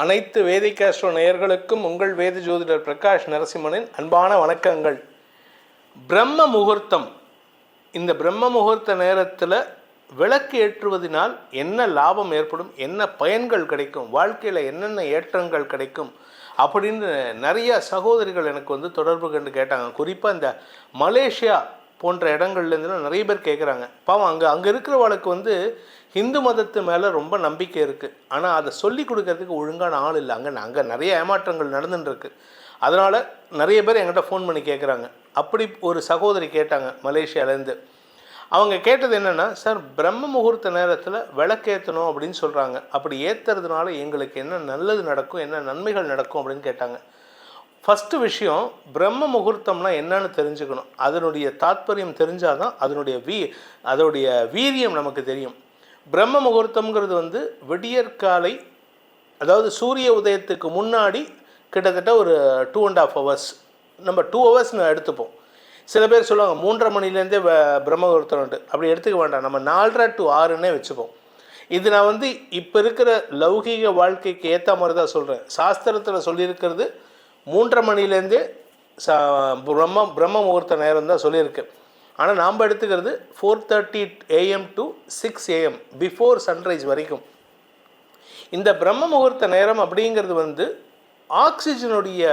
அனைத்து வேதிகாஸ்ட்ரோ நேயர்களுக்கும் உங்கள் வேத ஜோதிடர் பிரகாஷ் நரசிம்மனின் அன்பான வணக்கங்கள். பிரம்ம முகூர்த்தம். இந்த பிரம்ம முகூர்த்த நேரத்தில் விளக்கு ஏற்றுவதனால் என்ன லாபம் ஏற்படும் என்ன பயன்கள் கிடைக்கும் வாழ்க்கையில் என்னென்ன ஏற்றங்கள் கிடைக்கும் அப்படின்னு நிறைய சகோதரிகள் எனக்கு வந்து தொடர்பு கண்டு கேட்டாங்க. குறிப்பாக இந்த மலேசியா போன்ற இடங்கள்லேருந்துலாம் நிறைய பேர் கேட்குறாங்க பாவம் அங்கே அங்கே இருக்கிறவளுக்கு வந்து ஹிந்து மதத்து மேலே ரொம்ப நம்பிக்கை இருக்குது ஆனால் அதை சொல்லி கொடுக்கறதுக்கு ஒழுங்கான ஆள் இல்லை. அங்கே அங்கே நிறைய ஏமாற்றங்கள் நடந்துட்டுருக்கு அதனால் நிறைய பேர் என்கிட்ட ஃபோன் பண்ணி கேட்குறாங்க அப்படி ஒரு சகோதரி கேட்டாங்க மலேசியாவிலேருந்து அவங்க கேட்டது என்னென்னா சார் பிரம்ம முகூர்த்த நேரத்தில் விளக்கேற்றணும் அப்படின்னு சொல்கிறாங்க அப்படி ஏற்றுறதுனால எங்களுக்கு என்ன நல்லது நடக்கும் என்ன நன்மைகள் நடக்கும் அப்படின்னு கேட்டாங்க. ஃபஸ்ட்டு விஷயம் பிரம்ம முகூர்த்தம்னா என்னன்னு தெரிஞ்சுக்கணும். அதனுடைய தாத்பரியம் தெரிஞ்சால் தான் அதனுடைய வீ அதனுடைய வீரியம் நமக்கு தெரியும். பிரம்ம முகூர்த்தம்ங்கிறது வந்து விடியற்காலை அதாவது சூரிய உதயத்துக்கு முன்னாடி கிட்டத்தட்ட ஒரு டூ அண்ட் ஆஃப் ஹவர்ஸ் நம்ம டூ ஹவர்ஸ்னு எடுத்துப்போம். சில பேர் சொல்லுவாங்க மூன்றரை மணிலேருந்தே பிரம்ம முகூர்த்தம்ட்டு அப்படி எடுத்துக்க வேண்டாம். நம்ம நாலரை டு ஆறுன்னே வச்சுப்போம். இது நான் வந்து இப்போ இருக்கிற லௌகீக வாழ்க்கைக்கு ஏற்ற மாதிரி தான் சொல்கிறேன் சாஸ்திரத்தில் சொல்லியிருக்கிறது மூன்றரை மணிலேருந்தே சா பிரம்ம பிரம்ம முகூர்த்த நேரம் தான் சொல்லியிருக்கு. ஆனால் நாம் எடுத்துக்கிறது four thirty AM to six AM before sunrise வரைக்கும். இந்த பிரம்ம முகூர்த்த நேரம் அப்படிங்கிறது வந்து ஆக்சிஜனுடைய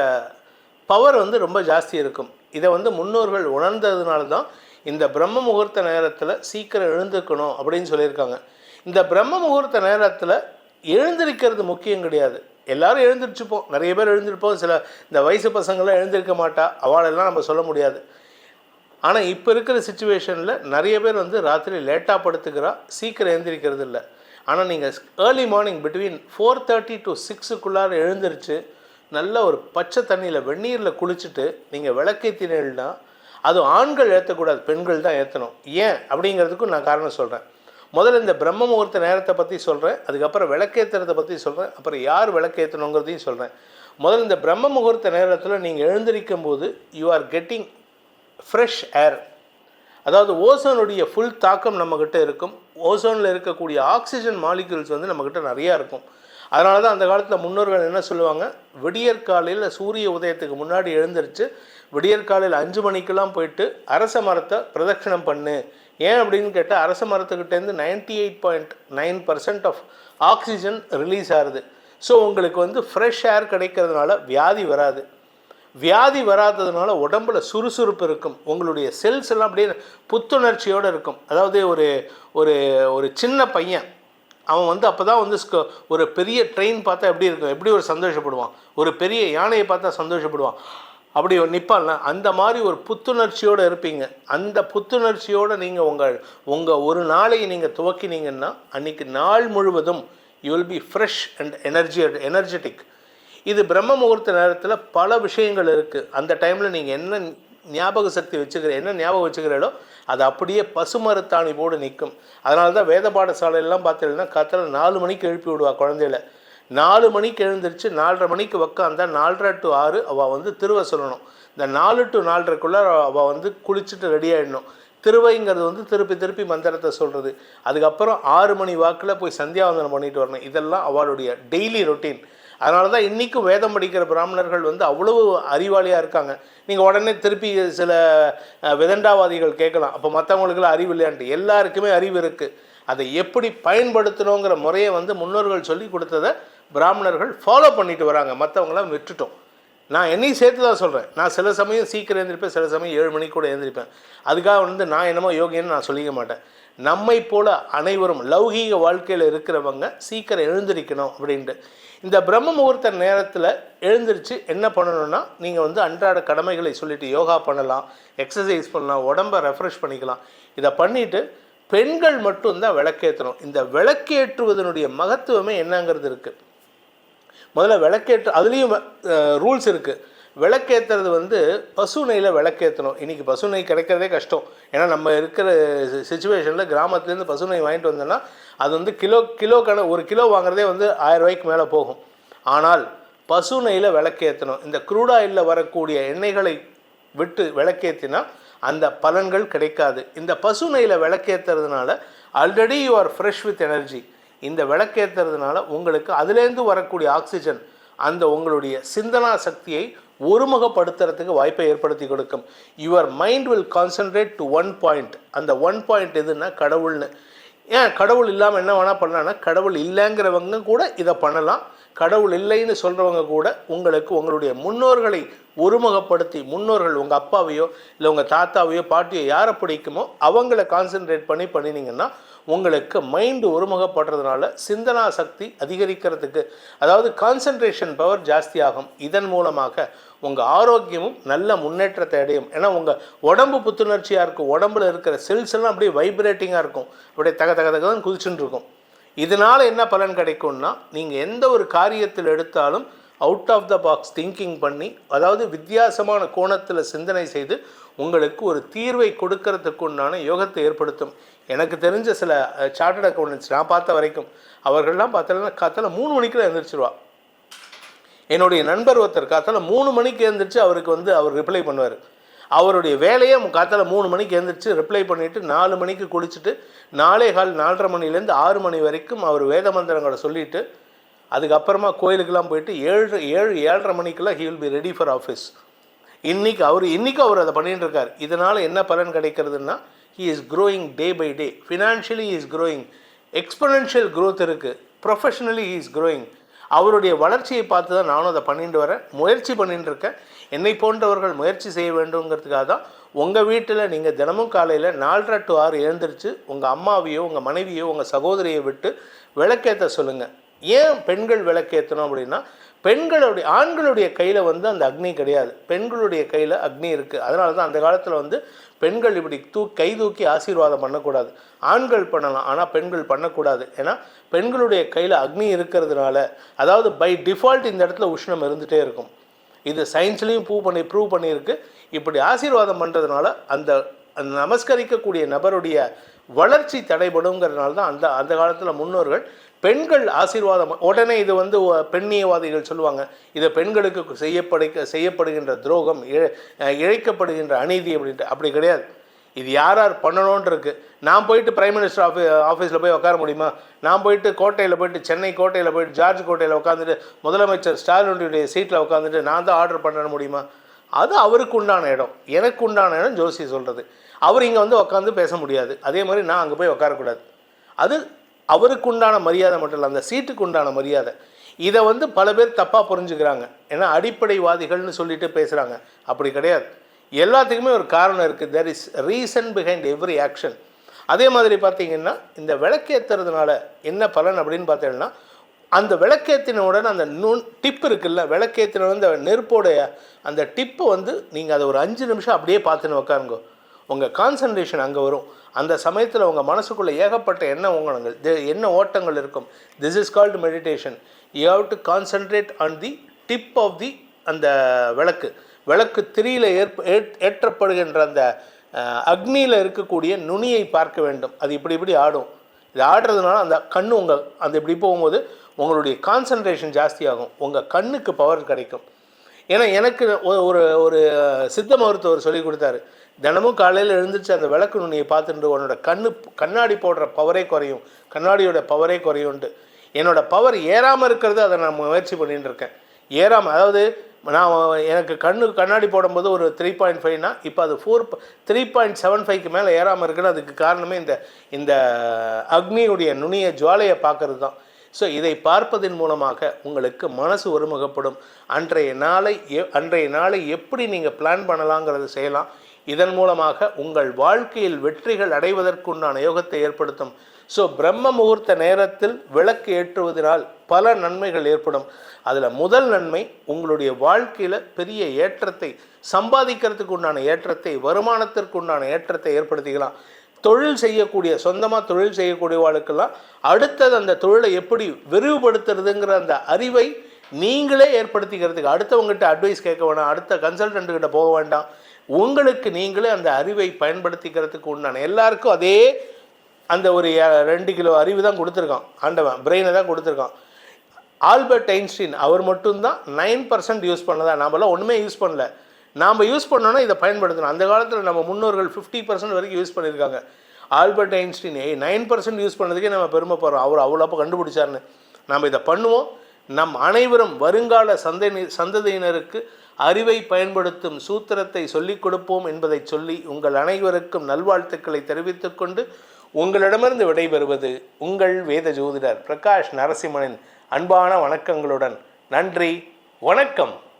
பவர் வந்து ரொம்ப ஜாஸ்தி இருக்கும். இதை வந்து முன்னோர்கள் உணர்ந்ததுனால தான் இந்த பிரம்ம முகூர்த்த நேரத்தில் சீக்கிரம் எழுந்துக்கணும் அப்படின்னு சொல்லியிருக்காங்க. இந்த பிரம்ம முகூர்த்த நேரத்தில் எழுந்திருக்கிறது முக்கியம் கிடையாது. எல்லாரும் எழுந்திருச்சுப்போம். நிறைய பேர் எழுந்திருப்போம். சில இந்த வயசு பசங்களாம் எழுந்திருக்க மாட்டா. அவளெல்லாம் நம்ம சொல்ல முடியாது. ஆனால் இப்போ இருக்கிற சுச்சுவேஷனில் நிறைய பேர் வந்து ராத்திரி லேட்டாக படுத்துக்கிறா சீக்கிரம் எழுந்திரிக்கிறது இல்லை. ஆனால் நீங்கள் early morning between four thirty to சிக்ஸுக்குள்ளார எழுந்திரிச்சு நல்ல ஒரு பச்சை தண்ணியில் வெந்நீரில் குளிச்சுட்டு நீங்கள் விளக்கேற்றினா அது ஆண்கள் ஏற்றக்கூடாது பெண்கள் தான் ஏற்றணும் ஏன்? அப்படிங்கிறதுக்கும் நான் காரணம் சொல்கிறேன் முதல்ல இந்த பிரம்ம முகூர்த்த நேரத்தை பற்றி சொல்கிறேன் அதுக்கப்புறம் விளக்கேற்றுறதை பற்றி சொல்கிறேன் அப்புறம் யார் விளக்கேற்றணுங்கிறதையும் சொல்கிறேன் முதல்ல இந்த பிரம்ம முகூர்த்த நேரத்தில் நீங்கள் எழுந்திருக்கும் போது you are getting fresh air அதாவது ஓசோனுடைய ஃபுல் தாக்கம் நம்மக்கிட்ட இருக்கும். ஓசோனில் இருக்கக்கூடிய ஆக்சிஜன் மாலிக்யூல்ஸ் வந்து நம்மக்கிட்ட நிறையா இருக்கும். அதனால தான் அந்த காலத்தில் முன்னோர்கள் என்ன சொல்லுவாங்க? விடியற்காலையில் சூரிய உதயத்துக்கு முன்னாடி எழுந்திருச்சு விடியற்காலையில் அஞ்சு மணிக்கெல்லாம் போயிட்டு அரச மரத்தை பிரதட்சணம் பண்ணு. ஏன் அப்படின்னு கேட்டால் அரச மரத்துக்கிட்டேருந்து ninety eight point nine percent of oxygen release ஆகுது. ஸோ உங்களுக்கு வந்து ஃப்ரெஷ் ஏர் கிடைக்கிறதுனால வியாதி வராது. வியாதி வராததுனால உடம்புல சுறுசுறுப்பு இருக்கும். உங்களுடைய செல்ஸ் எல்லாம் அப்படியே புத்துணர்ச்சியோடு இருக்கும். அதாவது ஒரு ஒரு ஒரு சின்ன பையன் அவன் வந்து அப்போ தான் வந்து ஸ்கோ ஒரு பெரிய ட்ரெயின் பார்த்தா எப்படி இருக்கும்? எப்படி ஒரு சந்தோஷப்படுவான்? ஒரு பெரிய யானையை பார்த்தா சந்தோஷப்படுவான்? அப்படி நிற்பான்ல அந்த மாதிரி ஒரு புத்துணர்ச்சியோடு இருப்பீங்க. அந்த புத்துணர்ச்சியோடு நீங்கள் உங்கள் உங்கள் ஒரு நாளை நீங்கள் துவக்கினீங்கன்னா அன்றைக்கி நாள் முழுவதும் you will be fresh and energy energetic இது பிரம்ம முகூர்த்த நேரத்தில் பல விஷயங்கள் இருக்குது அந்த டைமில் நீங்கள் என்ன ஞாபக சக்தி வச்சுக்கிற என்ன ஞாபகம் வச்சுக்கிறீங்களோ அது அப்படியே பசுமரத்தாணி போடு நிற்கும் அதனால தான் வேத பாடசாலையெல்லாம் பார்த்தீங்கன்னா காத்தால நாலு மணிக்கு எழுப்பி விடுவா குழந்தையில. நாலு மணிக்கு எழுந்திரிச்சு நாலரை மணிக்கு உக்காந்தா நாலரை டு ஆறு அவள் வந்து திருவை சொல்லணும். இந்த நாலு டு நாலரைக்குள்ளே அவள் வந்து குளிச்சுட்டு ரெடி ஆகிடணும் திருவைங்கிறது வந்து திருப்பி திருப்பி மந்திரத்தை சொல்கிறது அதுக்கப்புறம் ஆறு மணி வாக்கில் போய் சந்தியாவந்தனம் பண்ணிட்டு வரணும். இதெல்லாம் அவளுடைய டெய்லி ரொட்டீன் அதனால தான் இன்றைக்கும் வேதம் படிக்கிற பிராமணர்கள் வந்து அவ்வளவு அறிவாளியாக இருக்காங்க. நீங்கள் உடனே திருப்பி சில விதண்டாவாதிகள் கேட்கலாம். அப்போ மற்றவங்களுக்குலாம் அறிவு இல்லையான்ட்டு. எல்லாருக்குமே அறிவு இருக்குது அதை எப்படி பயன்படுத்தணுங்கிற முறையை வந்து முன்னோர்கள் சொல்லி கொடுத்ததை பிராமணர்கள் ஃபாலோ பண்ணிட்டு வராங்க. மற்றவங்களாம் விட்டுட்டோம். நான் என்னையும் சேர்த்து தான் சொல்கிறேன் நான் சில சமயம் சீக்கிரம் எழுந்திருப்பேன் சில சமயம் ஏழு மணிக்கு கூட எழுந்திருப்பேன். அதுக்காக வந்து நான் என்னமோ யோகின்னு நான் சொல்லிக்க மாட்டேன். நம்மை போல அனைவரும் லௌகீக வாழ்க்கையில் இருக்கிறவங்க சீக்கிரம் எழுந்திருக்கணும் அப்படின்ட்டு. இந்த பிரம்ம முகூர்த்த நேரத்தில் எழுந்திரிச்சு என்ன பண்ணணும்னா நீங்கள் வந்து அன்றாட கடமைகளை சொல்லிட்டு யோகா பண்ணலாம் எக்ஸசைஸ் பண்ணலாம் உடம்பை ரெஃப்ரெஷ் பண்ணிக்கலாம். இதை பண்ணிவிட்டு பெண்கள் மட்டும்தான் விளக்கேற்றணும் இந்த விளக்கேற்றுவதனுடைய மகத்துவமே என்னங்கிறது இருக்குது முதல்ல விளக்கேற்று அதுலேயும் ரூல்ஸ் இருக்குது விளக்கேற்றுறது வந்து பசு விளக்கேற்றணும் இன்றைக்கி பசு கிடைக்கிறதே கஷ்டம். ஏன்னா நம்ம இருக்கிற சுச்சுவேஷனில் கிராமத்துலேருந்து பசு வாங்கிட்டு வந்தோன்னா அது வந்து கிலோ கிலோ கண ஒரு கிலோ வாங்குறதே வந்து ஆயிரம் ரூபாய்க்கு மேலே போகும். ஆனால் பசு விளக்கேற்றணும் இந்த க்ரூட் வரக்கூடிய எண்ணெய்களை விட்டு விளக்கேற்றினா அந்த பலன்கள் கிடைக்காது. இந்த பசு விளக்கேற்றுறதுனால already you are fresh with energy இந்த விளக்கேற்றுறதுனால உங்களுக்கு அதுலேருந்து வரக்கூடிய ஆக்சிஜன் அந்த உங்களுடைய சிந்தனா சக்தியை ஒருமுகப்படுத்துறதுக்கு வாய்ப்பை ஏற்படுத்தி கொடுக்கும். Your mind will concentrate to one point அந்த ஒன் பாயிண்ட் எதுன்னா கடவுள்னு. ஏன்? கடவுள் இல்லாமல் என்ன வேணால் பண்ணலாம்னா கடவுள் இல்லைங்கிறவங்க கூட இதை பண்ணலாம். கடவுள் இல்லைன்னு சொல்கிறவங்க கூட உங்களுக்கு உங்களுடைய முன்னோர்களை ஒருமுகப்படுத்தி முன்னோர்கள் உங்கள் அப்பாவையோ இல்லை உங்கள் தாத்தாவையோ பாட்டியோ யாரை பிடிக்குமோ அவங்கள கான்சென்ட்ரேட் பண்ணி பண்ணினீங்கன்னா உங்களுக்கு மைண்டு ஒருமுகப்படுறதுனால சிந்தனா சக்தி அதிகரிக்கிறதுக்கு அதாவது கான்சென்ட்ரேஷன் பவர் ஜாஸ்தியாகும். இதன் மூலமாக உங்கள் ஆரோக்கியமும் நல்ல முன்னேற்றத்தை அடையும். ஏன்னா உங்கள் உடம்பு புத்துணர்ச்சியாக இருக்கும். உடம்புல இருக்கிற செல்ஸ் எல்லாம் அப்படியே வைப்ரேட்டிங்காக இருக்கும். அப்படியே தக தக தகதான் குதிச்சுட்டு இருக்கும். இதனால் என்ன பலன் கிடைக்கும்னா நீங்கள் எந்த ஒரு காரியத்தில் எடுத்தாலும் out of the box thinking பண்ணி அதாவது வித்தியாசமான கோணத்தில் சிந்தனை செய்து உங்களுக்கு ஒரு தீர்வை கொடுக்கறதுக்கு உண்டான யோகத்தை ஏற்படுத்தும். எனக்கு தெரிஞ்ச சில சார்ட்டட் அக்கௌண்டன்ஸ் நான் பார்த்த வரைக்கும் அவர்கள்லாம் பார்த்தோன்னா காத்தால மூணு மணிக்குள்ள எழுந்திரிச்சிருவா. என்னுடைய நண்பர் ஒருத்தர் காத்தால மூணு மணிக்கு எழுந்திரிச்சு அவருக்கு வந்து அவர் ரிப்ளை பண்ணுவார். அவருடைய வேலையை காத்தால மூணு மணிக்கு எழுந்திரிச்சு ரிப்ளை பண்ணிவிட்டு நாலு மணிக்கு குளிச்சுட்டு நாலே கால் நாலரை மணிலேருந்து ஆறு மணி வரைக்கும் அவர் வேத மந்திரங்களை சொல்லிவிட்டு அதுக்கப்புறமா கோயிலுக்கெல்லாம் போயிட்டு ஏழு ஏழு ஏழரை மணிக்கெல்லாம் he will be ready for office இன்னைக்கு அவர் இன்னைக்கு அவர் அதை பண்ணிகிட்டு இருக்கார். இதனால் என்ன பலன் கிடைக்கிறதுன்னா he is growing day by day financially is growing exponential growth இருக்குது ப்ரொஃபஷனலி இஸ் க்ரோயிங் அவருடைய வளர்ச்சியை பார்த்து தான் நானும் அதை பண்ணிட்டு வரேன். முயற்சி பண்ணிட்டு இருக்கேன். என்னை போன்றவர்கள் முயற்சி செய்ய வேண்டுங்கிறதுக்காக தான் உங்கள் வீட்டில் நீங்கள் தினமும் காலையில் நாலரை டு ஆறு எழுந்திரிச்சு உங்கள் அம்மாவையோ உங்கள் மனைவியோ உங்கள் சகோதரியை விட்டு விளக்கேற்ற சொல்லுங்கள் ஏன் பெண்கள் விளக்கேற்றணும் அப்படின்னா பெண்களுடைய ஆண்களுடைய கையில் வந்து அந்த அக்னி கிடையாது. பெண்களுடைய கையில் அக்னி இருக்குது அதனால தான் அந்த காலத்தில் வந்து பெண்கள் இப்படி தூ கை தூக்கி ஆசீர்வாதம் பண்ணக்கூடாது. ஆண்கள் பண்ணலாம் ஆனால் பெண்கள் பண்ணக்கூடாது. ஏன்னா பெண்களுடைய கையில் அக்னி இருக்கிறதுனால அதாவது பை டிஃபால்ட் இந்த இடத்துல உஷ்ணம் இருந்துகிட்டே இருக்கும். இது சயின்ஸ்லேயும் ப்ரூவ் பண்ணி ப்ரூவ் பண்ணியிருக்கு. இப்படி ஆசீர்வாதம் பண்ணுறதுனால அந்த அந்த நமஸ்கரிக்கக்கூடிய நபருடைய வளர்ச்சி தடைபடுங்கிறதுனால தான் அந்த அந்த காலத்தில் முன்னோர்கள் பெண்கள் ஆசீர்வாதம் உடனே இது வந்து பெண்ணியவாதிகள் சொல்லுவாங்க. இது பெண்களுக்கு செய்யப்படு செய்யப்படுகின்ற துரோகம் இழ- இழைக்கப்படுகின்ற அநீதி அப்படின்ட்டு. அப்படி கிடையாது. இது யார் யார் பண்ணணும்னு இருக்குது நான் போயிட்டு பிரைம் மினிஸ்டர் ஆஃபீ ஆஃபீஸில் போய் உட்கார முடியுமா? நான் போயிட்டு கோட்டையில் போயிட்டு சென்னை கோட்டையில் போயிட்டு ஜார்ஜ் கோட்டையில் உட்காந்துட்டு முதலமைச்சர் ஸ்டாலினுடைய சீட்டில் உட்காந்துட்டு நான் தான் ஆர்டர் பண்ண முடியுமா? அது அவருக்கு உண்டான இடம். எனக்கு உண்டான இடம் ஜோசி சொல்கிறது அவர் இங்கே வந்து உட்காந்து பேச முடியாது. அதே மாதிரி நான் அங்கே போய் உட்காரக்கூடாது. அது அவருக்கு உண்டான மரியாதை மட்டும் இல்லை அந்த சீட்டுக்கு உண்டான மரியாதை. இதை வந்து பல பேர் தப்பாக புரிஞ்சுக்கிறாங்க. ஏன்னா அடிப்படைவாதிகள்னு சொல்லிட்டு பேசுகிறாங்க அப்படி கிடையாது. எல்லாத்துக்குமே ஒரு காரணம் இருக்குது there is reason behind every action அதே மாதிரி பார்த்தீங்கன்னா இந்த விளக்கேற்றுறதுனால என்ன பலன் அப்படின்னு பார்த்தீங்கன்னா அந்த விளக்கேற்றினவுடன் அந்த நுண் டிப் இருக்குல்ல விளக்கேற்றின அந்த நெருப்போடைய அந்த டிப்பை வந்து நீங்கள் அதை ஒரு அஞ்சு நிமிஷம் அப்படியே பார்த்துன்னு உட்காருங்கோ உங்கள் கான்சன்ட்ரேஷன் அங்கே வரும். அந்த சமயத்தில் உங்கள் மனசுக்குள்ளே ஏகப்பட்ட எண்ண ஓங்கணங்கள் என்ன ஓட்டங்கள் இருக்கும். This is called meditation you have to concentrate on the tip of the அந்த விளக்கு. விளக்கு திரியில் ஏற்ப ஏற்- ஏற்றப்படுகின்ற அந்த அக்னியில் இருக்கக்கூடிய நுனியை பார்க்க வேண்டும். அது இப்படி இப்படி ஆடும். இது ஆடுறதுனால அந்த கண் உங்கள் அந்த இப்படி போகும்போது உங்களுடைய கான்சன்ட்ரேஷன் ஜாஸ்தியாகும். உங்கள் கண்ணுக்கு பவர் கிடைக்கும். ஏன்னா எனக்கு ஒரு ஒரு ஒரு சித்த மருத்துவர் சொல்லி கொடுத்தாரு. தினமும் காலையில் எழுந்திரிச்சு அந்த விளக்கு நுனியை பார்த்துட்டு உன்னோட கண்ணு கண்ணாடி போடுற பவரே குறையும். கண்ணாடியோட பவரே குறையும்ட்டு என்னோட பவர் ஏறாமல் இருக்கிறது அதை நான் முயற்சி பண்ணிட்டு இருக்கேன். ஏறாமல் அதாவது நான் எனக்கு கண்ணு கண்ணாடி போடும்போது ஒரு த்ரீ பாயிண்ட் ஃபைவ்னா இப்போ அது ஃபோர் த்ரீ பாயிண்ட் செவன் ஃபைவ்க்கு மேலே ஏறாமல் இருக்குன்னு அதுக்கு காரணமே இந்த இந்த அக்னியுடைய நுனிய ஜுவாலையை பார்க்கறது தான். ஸோ இதை பார்ப்பதன் மூலமாக உங்களுக்கு மனசு ஒருமுகப்படும். அன்றைய நாளை எ- அன்றைய நாளை எப்படி நீங்கள் பிளான் பண்ணலாங்கிறத செய்யலாம். இதன் மூலமாக உங்கள் வாழ்க்கையில் வெற்றிகள் அடைவதற்குண்டான யோகத்தை ஏற்படுத்தும். ஸோ பிரம்ம முகூர்த்த நேரத்தில் விளக்கு ஏற்றுவதனால் பல நன்மைகள் ஏற்படும். அதில் முதல் நன்மை உங்களுடைய வாழ்க்கையில் பெரிய ஏற்றத்தை சம்பாதிக்கிறதுக்கு உண்டான ஏற்றத்தை வருமானத்திற்கு உண்டான ஏற்றத்தை ஏற்படுத்திக்கலாம். தொழில் செய்யக்கூடிய சொந்தமாக தொழில் செய்யக்கூடிய செய்யக்கூடியவாளுக்கெல்லாம் அடுத்தது அந்த தொழிலை எப்படி விரிவுபடுத்துறதுங்கிற அந்த அறிவை நீங்களே ஏற்படுத்திக்கிறதுக்கு அடுத்தவங்ககிட்ட அட்வைஸ் கேட்க வேணாம் அடுத்த கன்சல்டன்ட் கிட்ட போக வேண்டாம். உங்களுக்கு நீங்களே அந்த அறிவை பயன்படுத்திக்கிறதுக்கு உண்டான எல்லாருக்கும் அதே அந்த ஒரு ரெண்டு கிலோ அறிவு தான் கொடுத்துருக்கான். ஆண்டவன் பிரெயினை தான் கொடுத்துருக்கான். ஆல்பர்ட் ஐன்ஸ்டீன் அவர் மட்டும்தான் நைன் பர்சன்ட் யூஸ் பண்ணதா. நாமெல்லாம் ஒன்றுமே யூஸ் பண்ணல. நாம் யூஸ் பண்ணோன்னா இதை பயன்படுத்தணும். அந்த காலத்தில் நம்ம முன்னோர்கள் ஃபிஃப்டி பர்சன்ட் வரைக்கும் யூஸ் பண்ணியிருக்காங்க. Albert Einstein nine percent use பண்ணதுக்கே நம்ம பெருமைப்படுறோம் அவர் அவ்வளோப்போ கண்டுபிடிச்சார்னு கண்டுபிடிச்சாருன்னு. நாம் இதை பண்ணுவோம். நம் அனைவரும் வருங்கால சந்தை சந்ததியினருக்கு அறிவை பயன்படுத்தும் சூத்திரத்தை சொல்லிக் கொடுப்போம் என்பதை சொல்லி உங்கள் அனைவருக்கும் நல்வாழ்த்துக்களை தெரிவித்துக்கொண்டு உங்களிடமிருந்து விடைபெறுவது உங்கள் வேத ஜோதிடர் பிரகாஷ் நரசிம்மனின் அன்பான வணக்கங்களுடன். நன்றி வணக்கம்.